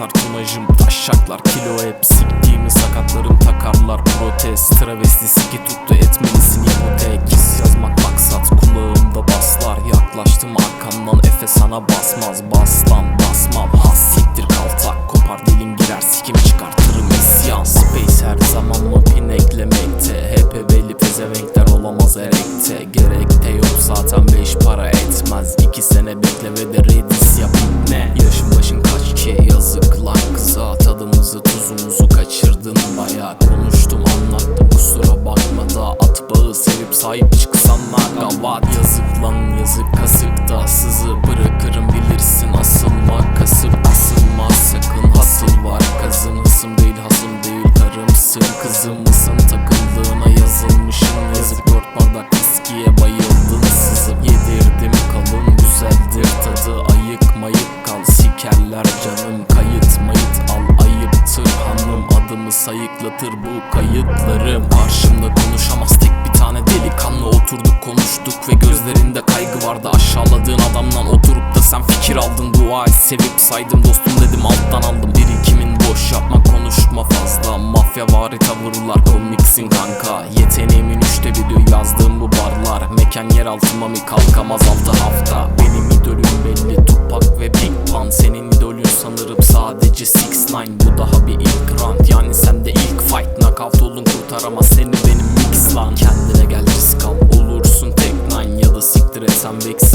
imajım taşaklar Kilo hep siktiğimi sakatlarım takarlar. Protez Travesti siki tuttu etmelisin ipotek His yazmak maksat kulağımda baslar. Yaklaştım arkamdan Efe sana basmaz. Baslam basmam. Has siktir kaltak. Kopar dilin girer sikim çıkartırım isyan. Space her zaman mı pin eklemekte. Hep belli pezevenkler olamaz erekte Gerek de yok zaten beş para etmez. İki sene bekle ve de bağı sevip sahip çıksan gavat Yazık lan yazık kasıkta Sızı bırakırım bilirsin asılma Kasıp asılmaz sakın hasıl var. Kazın hısım değil hasım değil karımsın. Kızım mısın takıldığına yazılmışım Yazık dört bardak viskiye bayıldın. Sızıp Yedirdim kalın güzeldir. Tadı Ayık mayık kal. Sikerler canım Kayıt mayıt al ayıptır hanım Adımı sayıklatır bu kayıtlarım Karşımda konuşamaz tek bir tane delikanlı. Oturduk konuştuk ve gözlerinde kaygı vardı. Aşağıladığın adamdan oturup da sen fikir aldın. Dua et sevip saydım dostum dedim. Alttan aldım. Birikimin boş yapma konuşma fazla. Mafya vari tavırlar komiksin kanka. Yeteneğimin üçte biri yazdığım bu barlar. Mekan yer altıma mi kalkamaz altı hafta? Benim idolüm belli Tupac ve Big Pun Senin idolün sanırım sadece 6 9 Bu Saf olun kurtaramaz seni benim mix lan. Kendine gel risk al. Olursun tek nine ya da siktir et sen beksin